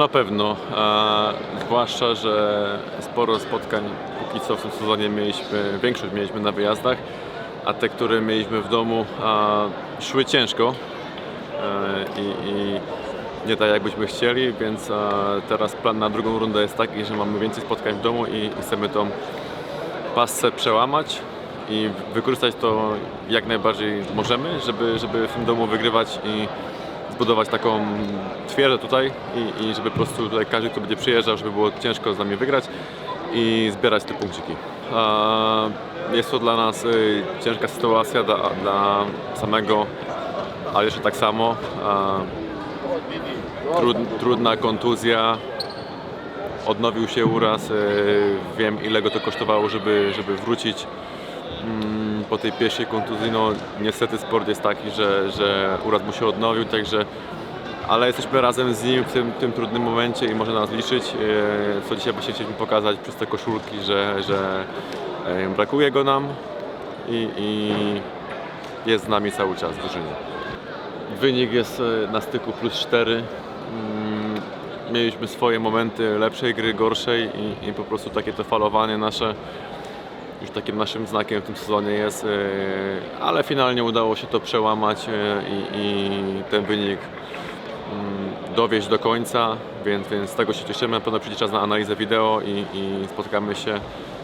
Na pewno, a zwłaszcza, że sporo spotkań póki co w tym sezonie mieliśmy, większość mieliśmy na wyjazdach, a te, które mieliśmy w domu, a, szły ciężko e, i, i nie tak jakbyśmy chcieli, więc a, teraz plan na drugą rundę jest taki, że mamy więcej spotkań w domu i chcemy tą pasę przełamać i wykorzystać to jak najbardziej możemy, żeby, żeby w tym domu wygrywać i zbudować taką twierdzę tutaj i, i żeby po prostu tutaj każdy, kto będzie przyjeżdżał, żeby było ciężko z nami wygrać i zbierać te punkciki. Jest to dla nas y, ciężka sytuacja dla, dla samego, ale jeszcze tak samo. Trud, trudna kontuzja, odnowił się uraz. y, Wiem ile go to kosztowało, żeby, żeby wrócić po tej pierwszej kontuzji. No, niestety sport jest taki, że, że uraz mu się odnowił, także ale jesteśmy razem z nim w tym, tym trudnym momencie i może na nas liczyć. y, Co dzisiaj właśnie chcieliśmy pokazać przez te koszulki, że, że y, brakuje go nam i, i jest z nami cały czas w drużynie. Wynik jest e, na styku plus 4. Mm, Mieliśmy swoje momenty lepszej gry, gorszej i, i po prostu takie to falowanie nasze już takim naszym znakiem w tym sezonie jest, e, ale finalnie udało się to przełamać e, i, i ten wynik mm, dowieść do końca, więc, więc z tego się cieszymy. Na pewno przyjdzie czas na analizę wideo i, i spotkamy się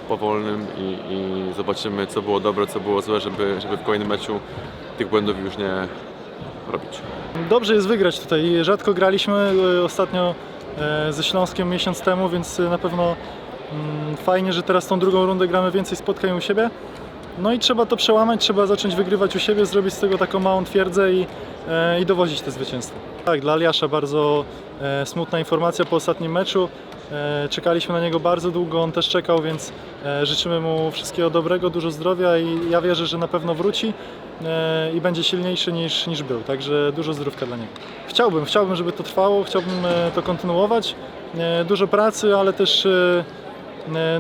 po wolnym i, i zobaczymy co było dobre, co było złe, żeby, żeby w kolejnym meczu tych błędów już nie robić. Dobrze jest wygrać tutaj. Rzadko graliśmy e, ostatnio ze Śląskiem miesiąc temu, więc na pewno fajnie, że teraz tą drugą rundę gramy więcej spotkań u siebie. No i trzeba to przełamać, trzeba zacząć wygrywać u siebie, zrobić z tego taką małą twierdzę i, e, i dowozić te zwycięstwo. Tak, dla Aliasza bardzo e, smutna informacja po ostatnim meczu. E, czekaliśmy na niego bardzo długo, on też czekał, więc e, życzymy mu wszystkiego dobrego, dużo zdrowia i ja wierzę, że na pewno wróci e, i będzie silniejszy niż, niż był. Także dużo zdrówka dla niego. Chciałbym, chciałbym, żeby to trwało, chciałbym e, to kontynuować. E, Dużo pracy, ale też e,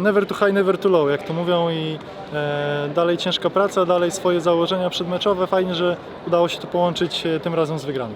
never to high, never to low, jak to mówią i e, dalej ciężka praca, dalej swoje założenia przedmeczowe. Fajnie, że udało się to połączyć e, tym razem z wygraną.